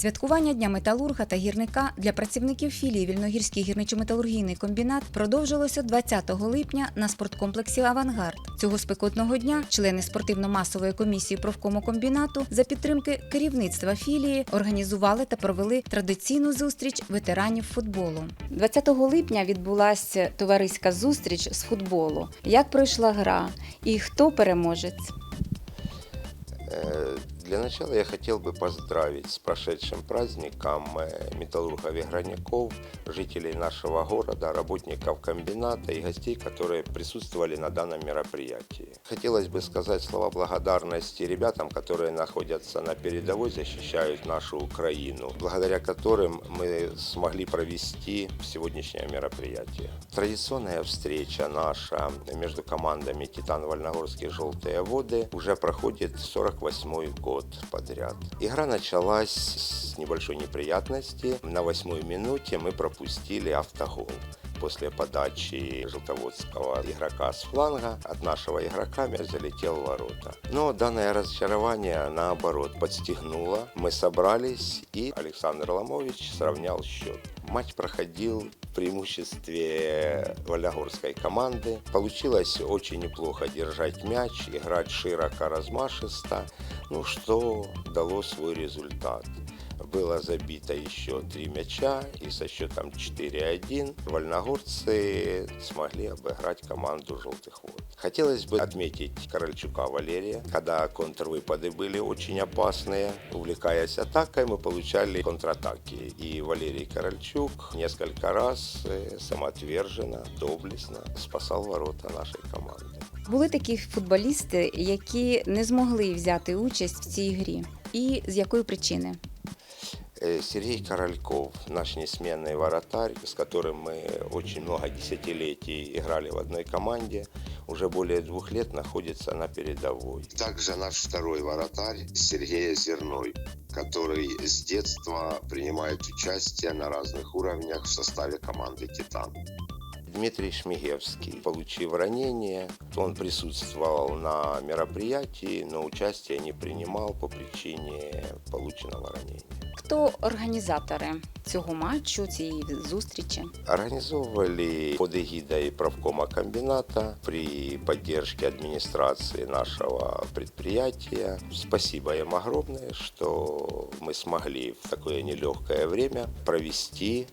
Святкування Дня металурга та гірника для працівників філії Вільногірський гірничо-металургійний комбінат продовжилося 20 липня на спорткомплексі Авангард. Цього спекотного дня члени спортивно-масової комісії профкому комбінату за підтримки керівництва філії організували та провели традиційну зустріч ветеранів футболу. 20 липня відбулася товариська зустріч з футболу. Як пройшла гра і хто переможець? Для начала я хотел бы поздравить с прошедшим праздником э, металлургов и граняков, жителей нашего города, работников комбината и гостей, которые присутствовали на данном мероприятии. Хотелось бы сказать слова благодарности ребятам, которые находятся на передовой, защищают нашу Украину, благодаря которым мы смогли провести сегодняшнее мероприятие. Традиционная встреча наша между командами «Титан Вольногорские желтые воды» уже проходит 48 год подряд. Игра началась с небольшой неприятности. На восьмой минуте мы пропустили автогол. После подачи желтоводского игрока с фланга от нашего игрока мяч залетел в ворота. Но данное разочарование, наоборот, подстегнуло. Мы собрались, и Александр Ломович сравнял счет. Матч проходил в преимуществе Вольногорской команды. Получилось очень неплохо держать мяч, играть широко, размашисто, ну что дало свой результат. Было забито еще три мяча, и со счетом 4-1 вольногорцы смогли обыграть команду «Желтых вод». Хотелось бы отметить Корольчука Валерия, когда контрвыпады были очень опасные. Увлекаясь атакой, мы получали контратаки. И Валерий Корольчук несколько раз э, самоотверженно, доблестно спасал ворота нашей команды. Були такі футболісти, які не змогли взяти участь в цій грі. І з якої причини? Э, Сергей Корольков, наш несменный воротарь, с которым мы очень много десятилетий играли в одной команде, уже более двух лет находится на передовой. Также наш второй воротарь Сергей Зерной, который с детства принимает участие на разных уровнях в составе команды «Титан». Дмитрий Шмигевский, получив ранение, он присутствовал на мероприятии, но участия не принимал по причине полученного ранения Хто організатори цього матчу, цієї зустрічі? Организовывали под эгидой правкома комбината при поддержке администрации нашего предприятия. Спасибо им огромное, что мы смогли в такое нелегкое время провести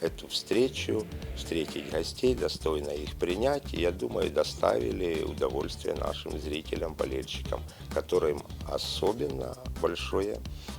эту встречу, встретить гостей, достойно их принять. И, я думаю, доставили удовольствие нашим зрителям, болельщикам, которым особенно большое э,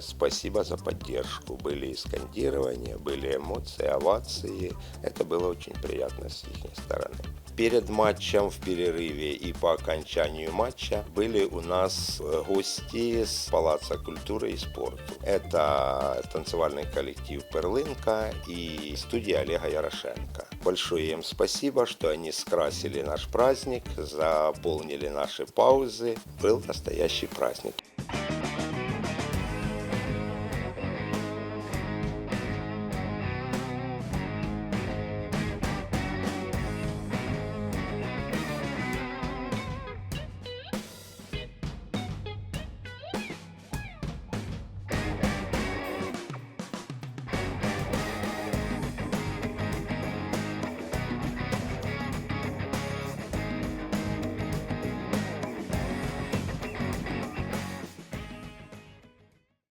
спасибо за поддержку. Были и скандирования, были эмоции, овации. Это было очень приятно с их стороны. Перед матчем, в перерыве и по окончанию матча были у нас э, гости с Палаца культуры и спорту. Это танцевальный коллектив «Перлинка» и студия Олега Ярошенко. Большое им спасибо, что они скрасили наш праздник, заполнили наши паузы. Был настоящий праздник.